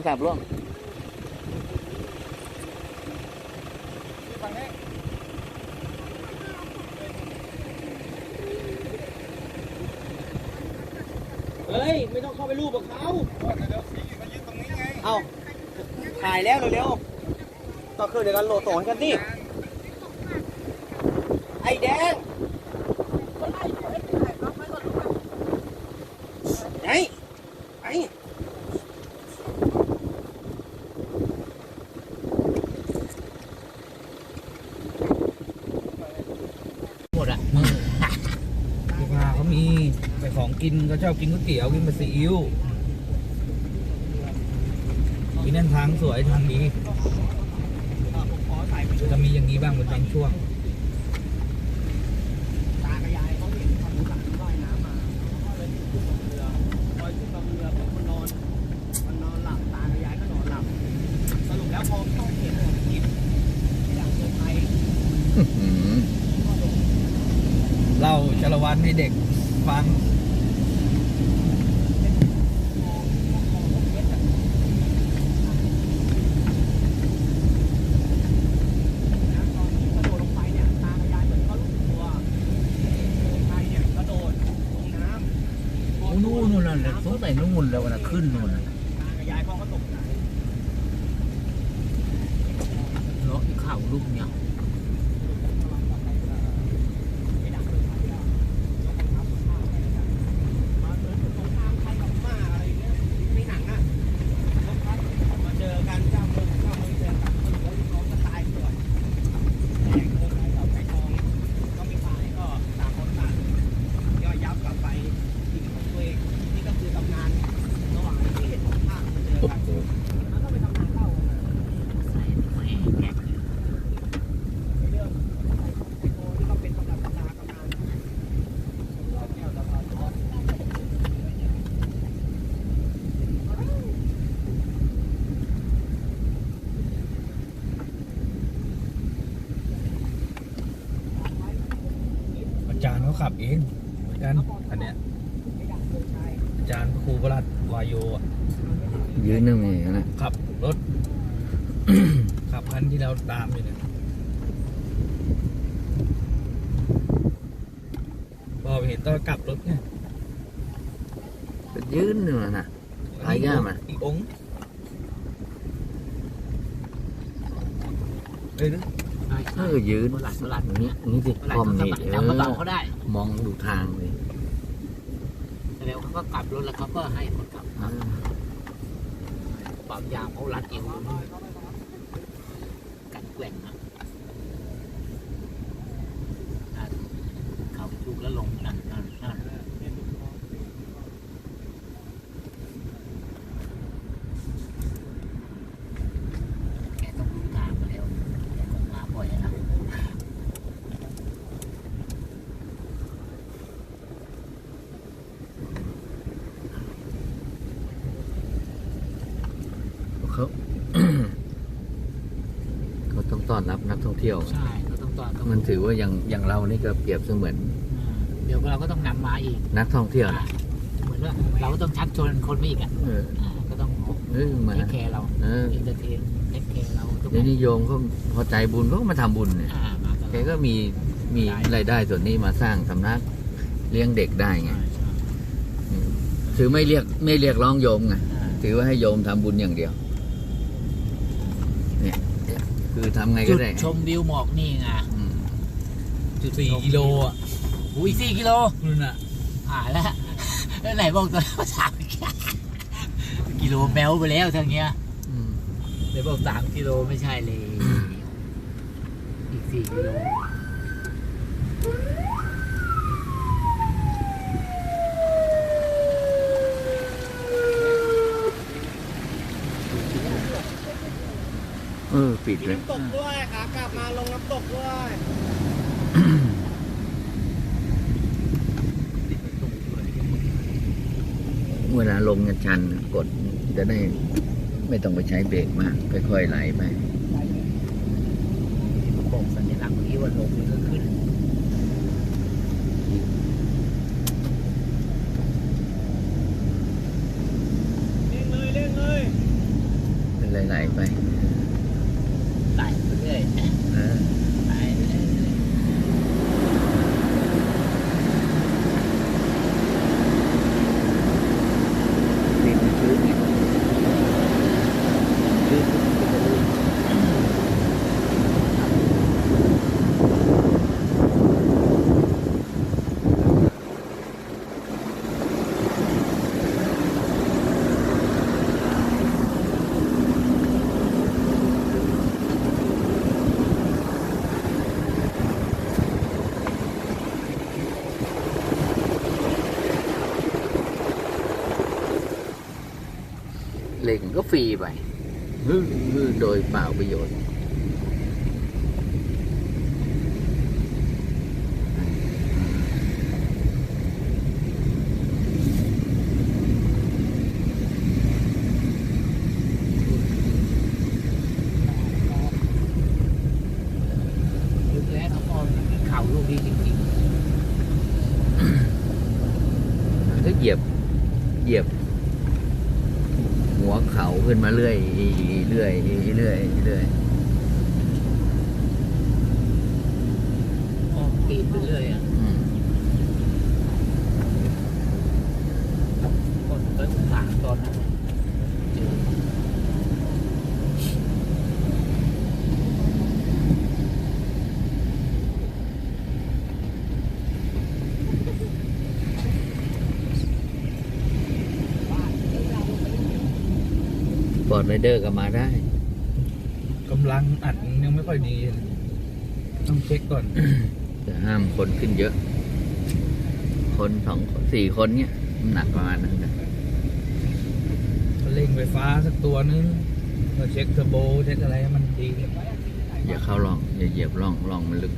โทรศัพท์ร่วงเฮ้ย ไม่ต้องเข้าไปรูปกับเขาเอาถ่ายแล้วเร็วๆก็คือเดี๋ยวกันโหลดสอนกันดิไอ้แดงไหนไอ้ หมดอะ ลูกค้าเขามีไปของ กินเขาชอบกินก๋วยเตี๋ยวกินบะซีอิ๊วกินนั่นทางสวยทางดีจะมีอย่างนี้บ้างเป็นบางช่วงตากับยายเขาเห็นทำหลังว่ายน้ำมาเขาเลย ขึ้นนู่นน่ะตากับยายเขาก็ตกใจเลาะที่เข่าลูกเนี่ย ไอ้ดักเลยไปแล้วแล้วก็ทับข้างไปแล้วกันมาเหมือนสงครามไทยกับพม่าอะไรอย่างเงี้ยในหนังอะแล้วพัดมาเจอกันเจ้าเมืองเจ้าเมืองเจอกันแล้วลูกน้องก็ตายไปด้วยแดงเมืองไทยกับไก่ทองก็มีฝ่ายก็ต่างคนต่างย่อยยับกลับไปที่ของตัวเองนี่ก็คือตำนานระหว่างที่เห็นสองภาคมาเจอกันแล้วก็เป็นตำนานเล่ากันมา ใส่แหก ในเรื่องไอ้โกที่เขาเป็นตำนานตำนานตำนานร้อยแก้วตำนานทอด อาจารย์เขาขับเองเหมือนกันอันเนี้ยอาจารย์ครูประหลัดวายโยอะยืนนึงอย่างนั้นขับรถ ขับคันที่เราตามอยู่เนี่ยพอไปเห็นตอนกลับรถเนี่ยยืนนึงน่ะหายากอะอีกองค์เอ้ยนะ เออยืนหลัดหลัดอย่างเงี้ยอย่างนี้สิคอมนี่เอจำกระเป๋าอเขาได้มองดูทางเลยแล้วเขาก็กลับรถแล้วเขาก็ให้คนขับอ่าความยาวเขารัดเอวกัดแกว่งนะอะเขาถูกแล้วลงนั่นนั่นนั่นแกต้องรู้ทางมาแล้วแกคงมาบ่อยนะ เขา เขาต้ องต้อนรับนักท่องเที่ยว ใช่เขาต้องตอนต้องมันถือว่าอย่างอย่างเรานี่ก็เปรียบเสมือนอ่าเดี๋ยวเราก็ต้องนำมาอีกนักท่องเที่ยวนะเหมือนว่าเราก็ต้องชักชวนคนมาอีกอะเอออ่าก็ต้องเออมาเทคแคร์เราเออเอนเตอร์เทนเทคแคร์เราทุกเดี๋ยวนี้โยมเขาพอใจบุญเขาก็มาทำบุญเนี่ยอ่ามาตลอดแกก็มีมีรายได้ส่วนนี้มาสร้างสำนักเลี้ยงเด็กได้ไงใช่ใช่อืมคือไม่เรียกไม่เรียกร้องโยมไงอ่าถือว่าให้โยมทำบุญอย่างเดียว เนี่ยเนี่ย คือทำไงจุก็ดได้ชมวิวหมอกนี่ไงอืมจุดสี่ชมกิโลอะอุ้ยสี่กิโลนู่นน่ะหายแล้วแล้วไหนบอกตอนสามกิโลแมวไปแล้วทางเนี้ยอืมเดี๋ยวบอกสามกิโลไม่ใช่เลย อีกสี่กิโล เออปิดเลย น้ำตกด้วยขากลับมาลงน้ำตกด้วยเวลาลงกันชันกดจะได้ไม่ต้องไปใช้เบรกมากค่อยๆไหลไป บอกสัญลักษณ์เมื่อกี้ว่าลงมันก็ขึ้น ไหลๆไป ไหลไปเรื่อย เออ ไหลไปเรื่อย ดินมันชื้นไงชื้นมันก็จะลื่น เหล็ กมันก็ฟรีไปฮึ่ฮึ่โดยเปล่าประโยชน์ ๆลึกแล้วเขาก็เข่าลูกนี้จริง ก็เหยียบ เหยียบ หัวเขาขึ้นมาเรื่อย เรื่อย เรื่อย เรื่อย ๆออกปีนไปเรื่อยอะ อืม คนก็สงสารต อนนั้นเจอฟอร์ดไรเดอร์ก็มาได้กำลังอัดยังไม่ค่อยดีเลยต้องเช็คก่อนแต่ห้ามคนขึ้นเยอะ คนสองคนสี่คนเนี้ยน้ำหนักประมาณนั้น นะเร่งไฟฟ้าสักตัวนึงก็เช็คเทอร์โบเช็คอะไรให้มันดีอย่าเข้าร่อง อย่าเหยียบร่องร่องมันลึก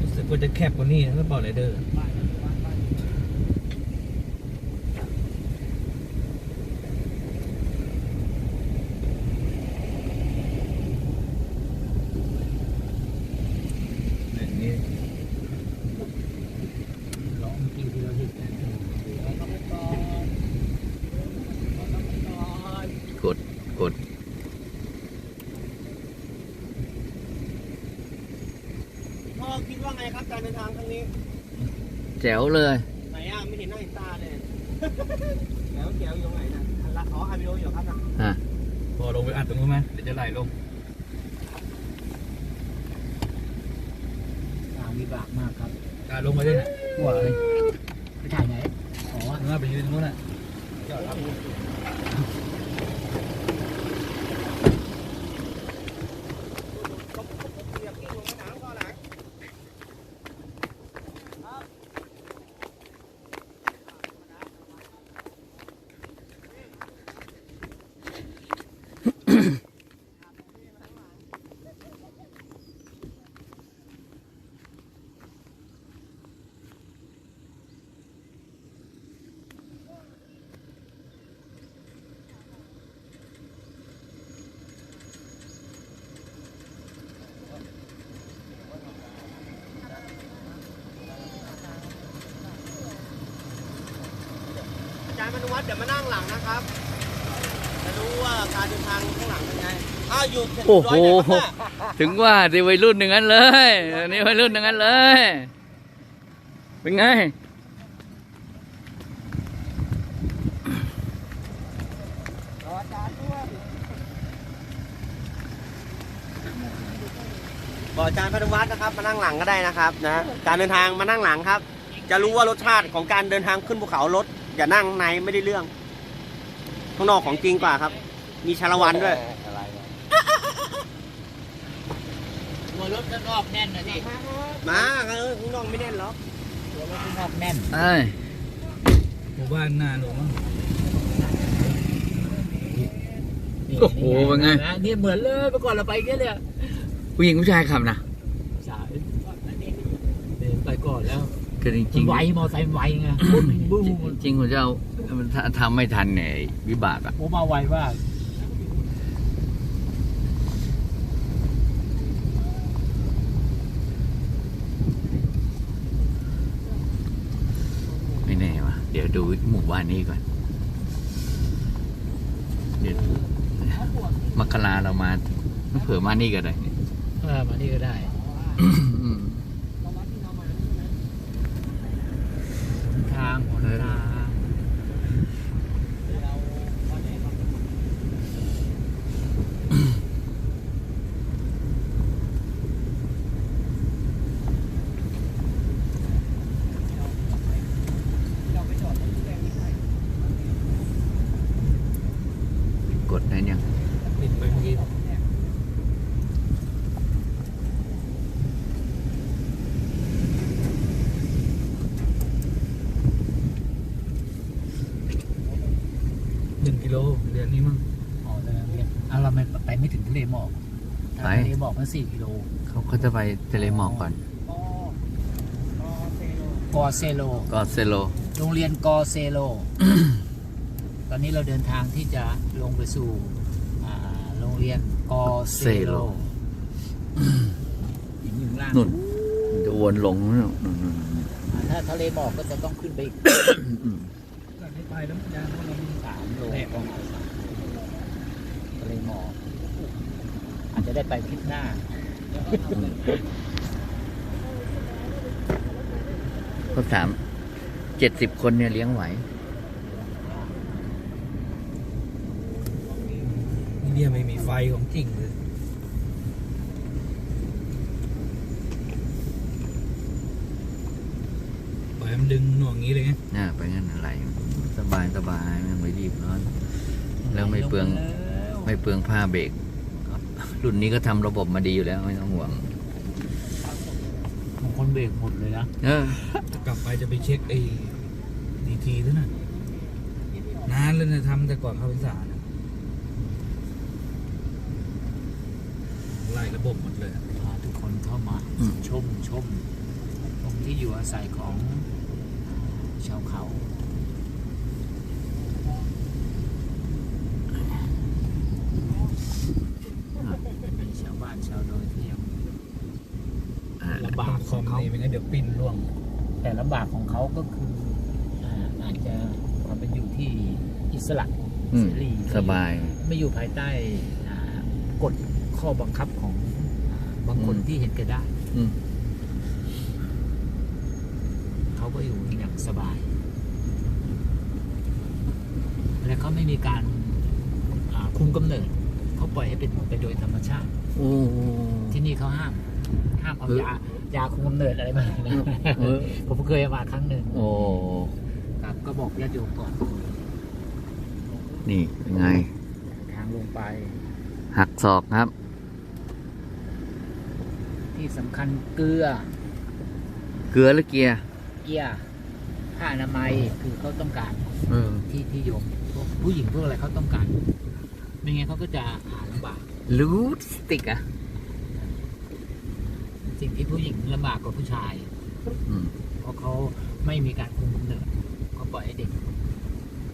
รู้สึกว่าจะแคบกว่านี้นะสปอร์ตไรเดอร์ อย่างนี้ ร้องเมื่อกี้ที่เราเห็นกันแล้วก็ไม่ก่อนแล้วก็ไม่ก่อน กด กด พ่อคิดว่าไงครับ การเดินทางครั้งนี้แจ๋วเลย ไหนอะไม่เห็นหน้าเห็นตาเลยแล้วเกียวอยู่ตรงไหนนะอันละอ๋อฮาบิโดอยู่ครับนะฮะพอลงไปอัดตรงนู้นไหมเดี๋ยวจะไหลลงทางวิบากมากครับอ่าลงมาด้วยนะหัวเลยไปถ่ายไหนอ๋อ นู้นไปยืนตรงนู้นน่ะเกียบกิ้งลงมาถามก่อนหลัง อาจารย์ มนุวัฒน์เดี๋ยวมานั่งหลังนะครับจะรู้ว่าการเดินทางข้างหลังเป็นไงอ้าวอยู่โอ้โหร้อยไหนครับน่ะถึงว่าที่วัยรุ่นอย่างนั้นเลยอันนี้วัยรุ่นอย่างนั้นเลย เป็นไงบอกอาจารย์พนุวัฒน์นะครับมานั่งหลังก็ได้นะครับนะการเดินทางมานั่งหลังครับ จะรู้ว่ารสชาติของการเดินทางขึ้นภูเขารถ อย่านั่งในไม่ได้เรื่อง ข้างนอกของจริงกว่าครับ มีชาละวันด้วยหัวรถข้างนอกแน่นนะดิมาเออข้างนอกไม่แน่นหรอกหัวรถข้างนอกแน่นเอ้ยหมู่บ้านหน้าหนูมั้งโอ้โหเป็นไงนะนี่เหมือนเลยเมื่อก่อนเราไปแค่เนี่ยผู้หญิงผู้ชายขับนะสายเดินไปก่อนแล้ว คือจริงๆไวมอไซค์ไวไงจริงๆผมจะเอามันทำไม่ทันเนวิบากอะผมมาไวมากไม่แน่วะเดี๋ยวดูหมู่บ้านนี้ก่อนเดี๋ยวมกราเรามาเผื่อมานี่ก็ได้เออมานี่ก็ได้ Amen. โลเดือนนี้มั้งอ๋อเดินเรียนอะเราไม่ไปไม่ถึงทะเลหมอกไปทะเลหมอกมันสี่กิโลเขาก็จะไปทะเลหมอกก่อนกอเซโลก็เซโล โรงเรียนกอเซโล ตอนนี้เราเดินทางที่จะลงไปสู่อ่าโรงเรียนกอเซโลอยู่ข้างล่างนุ่นมันจะวนลงนู่นนู่นนู่นอ่าถ้าทะเลหมอกก็จะต้องขึ้นไปอีก อืมตอนนี้ไปแล้วมันยางเพ โลประมาณสามทะเลหมอกอาจจะได้ไปคลิปหน้า เขาถามเจ็ดสิบคนเนี่ยเลี้ยงไหวเนี่ยไม่มีไฟของจริงเลยปล่อยมันดึงหน่วงงี้เลยไง น่าไปงั้นอะไรส บายสบายไม่ต้องไปรีบร้อน แล้วไม่เปลืองไม่เปลืองผ้าเบรกรุ่นนี้ก็ทำระบบมาดีอยู่แล้วไม่ต้องห่วงบางคนเบรกหมดเลยนะเออจะกลับไปจะไปเช็คไอ้ดีทีด้วยนะนานเลยนะทำแต่ก่อนเข้าพรรษานะไล่ระบบหมดเลยพาทุกคนเข้ามาอืมชมชมตรงที่อยู่อาศัยของชาวเขามีชาวบ้านชาวดอยที่ยัง อ่า ลำบาก ค ข อ อ ม ง เขานี่ไม่งั้นเดี๋ยวปิ้นร่วง แต่ลำบากของเขาก็คืออ่าอาจจะความเป็นอยู่ที่อิสระอืมเสรีสบาย ไม่อยู่ภายใต้อ่ากฎข้อบังคับของอ่าบางคนอืม ที่เห็นแก่ได้ อืมเขาก็อยู่อย่างสบาย และเขาไม่มีการอ่าคุมกำเนิด เขาปล่อยให้เป็นไปโดยธรรมชาติ โอ้ ที่นี่เขาห้าม ห้ามเอาเออยา ยาคุมกำเนิดอะไรมานะเออ ผมเคยเอามาครั้งหนึ่งโอ้ ครับก็บอกญาติโยมก่อนนี่เป็นไง ทางลงไป หักศอกครับ ที่สำคัญเกลือ เกลือหรือเกียร์เกียร์ผ้าอนามัยคือเขาต้องการเออที่ที่โยมพวกผู้หญิงพวกอะไรเขาต้องการไม่งั้นเขาก็จะหาลำบากลูสติกอะ สิ่งที่ผู้หญิงลำบากกว่าผู้ชาย อืมเพราะเขาไม่มีการคุมกำเนิดเขาปล่อยให้เด็ก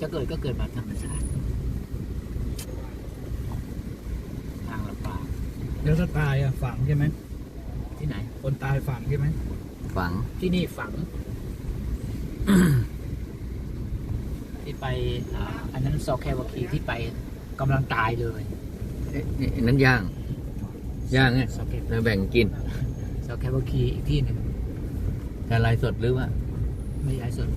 จะเกิดก็เกิดมาธรรมชาติ ทางลำบากแล้วถ้าตายอะฝังใช่ไหมที่ไหน คนตายฝังใช่ไหมฝัง ที่นี่ฝัง ที่ไปอ่าอันนั้นซอแควาคีที่ไปกำลังตายเลยเอ๊ะนี่นั้นย่าง ย่างไงซอแควแล้วแบ่งกิน ซอแควาคีอีกที่หนึ่งการไลฟ์สดหรือว่า ไม่ย้ายส่วน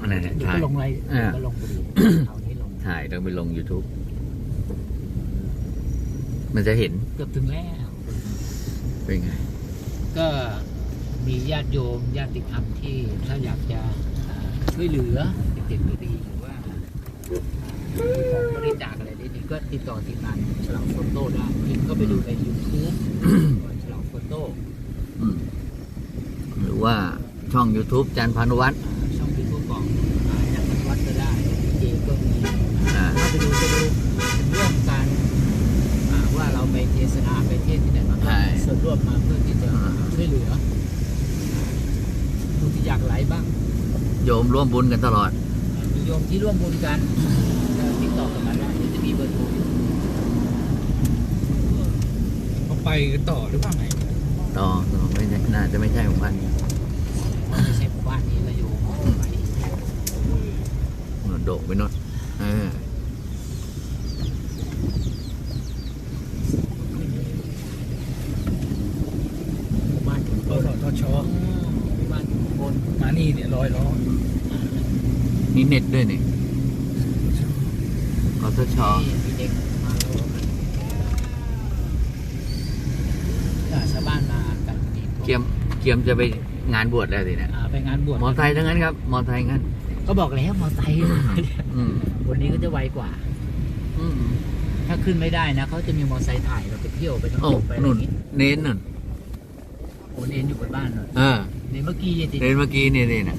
อันไหนเนี่ยเดี๋ยวถ่าย ก็ลงไรอ่าเดี๋ยวก็ลงไปดูเอานี้ลงถ่ายแล้วไปลง YouTube มันจะเห็นเกือบถึงแล้ว เป็นไง ก็มีญาติโยมญาติธรรมที่ถ้าอยากจะอ่าช่วยเหลือเด็กๆดีๆหรือว่ามีของบริจาคอะไรดีๆก็ติดต่อทีมงานฉลองโฟโต้ได้พิมพ์ก็ไปดูใน YouTube ฉลองโฟโต้ อืมหรือ ว่าช่อง YouTube จันทร์พานุวัฒน์อ่าช่องยูทูบของอ่าจากวัดก็ได้เจก็มีอ่าถ้าไปดูไปดูถึงเรื่องการอ่าว่าเราไปเทศนาไปเทศน์ที่ไหนมาใช่ส่วนร่วมมาเพื่อที่จะช่วยเหลือผู้ที่อยากไหลบ้าง โยมร่วมบุญกันตลอด มีโยมที่ร่วมบุญกันก็ติดต่อกันมาได้เดี๋ยวจะมีเบอร์โทรอยู่เขาไปกันต่อหรือเปล่าไงต่อต่อไม่ใช่น่าจะไม่ใช่ของพัน บ้านนี้แล้วโยมไปโดกไปโน่นเออบ้านถึงกต้นสทชบ้านถึงคนมานี่เนี่ยลอยล้อนี่เน็ตด้วยนี่กสชที่มีเด็กมาแล้วอ่าชาวบ้านมากันกี่คนเกียมเกียมจะไป งานบวชแล้วสิเนี่ยอ่าไปงานบวชมอไซค์ทั้งนั้นครับ มอไซค์งั้น ก็บอกแล้วมอไซค์ อืมวันนี้ก็จะไวกว่า อืมถ้าขึ้นไม่ได้นะเขาจะมีมอไซค์ถ่ายเราไปเที่ยวไปท่องโอ้เที่ยวไปอะไรอนุ่นย่างงี้เน้นนุ่นโอนเอ็นอยู่บนบ้านเลยเออ ในเมื่อกี้ติเน้นเมื่อกี้นี่นี่นะ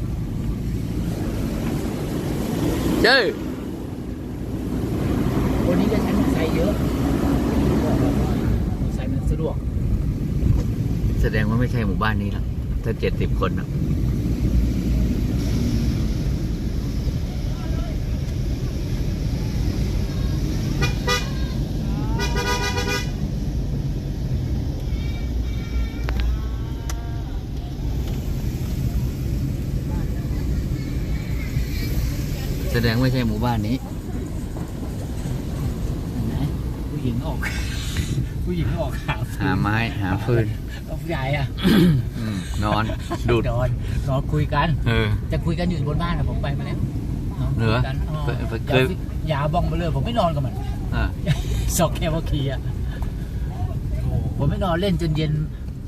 เจ้ยวันนี้ก็ใช้มอไซค์เยอะบอกแล้วว่ามอไซค์มันสะดวกแสดงว่าไม่ใช่หมู่บ้านนี้แล้ว ถ้าเจ็ดสิบคนนะแสดงไม่ใช่หมู่บ้านนี้เห็นไหมผู้หญิงออก ผู้หญิงออกหาหาไม้หาฟืนเอาผู้ใหญ่อะอืม นอน ดูดนอนนอนคุยกัน เออ จะคุยกันอยู่บนบ้านอะผมไปมาแล้วนอนเหรคุอยกันอ๋อเคยเคอยย่าอย่าบ้องไปเลยผมไม่นอนกับมันอ่าสอกแค่ว่าคีอะผมไม่นอนเล่นจนเย็น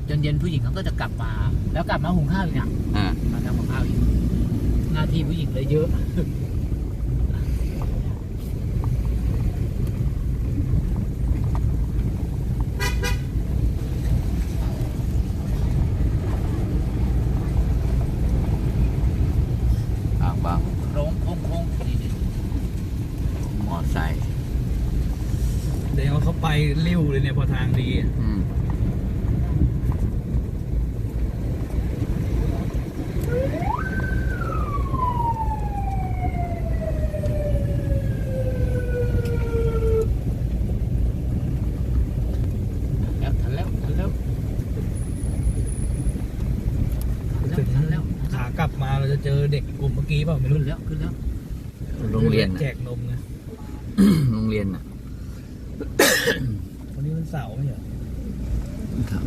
จนเย็นผู้หญิงเขาก็จะกลับมา แล้วกลับมาหุงข้าวอีกนะอ่ามาทำกับข้าวอีกหน้าที่ผู้หญิงเลยเยอะ บางบาง โครงโค้งโค้งนี่นี่ มอไซค์ เดี๋ยวเขาไปเร็วเลยเนี่ยพอทางดีอะ อืม แล้วทันแล้วทันแล้วทันแล้ว ถึง ทันแล้ว ขากลับมาเราจะเจอเด็กกลุ่มเมื่อกี้เปล่าไม่รู้ขึ้นแล้วขึ้นแล้ว โรงเรียนแจน่ะ กนมไงโรงเรียนน่ะ วันนี้มันเสาร์ไม่ใช่เหรอ ครับ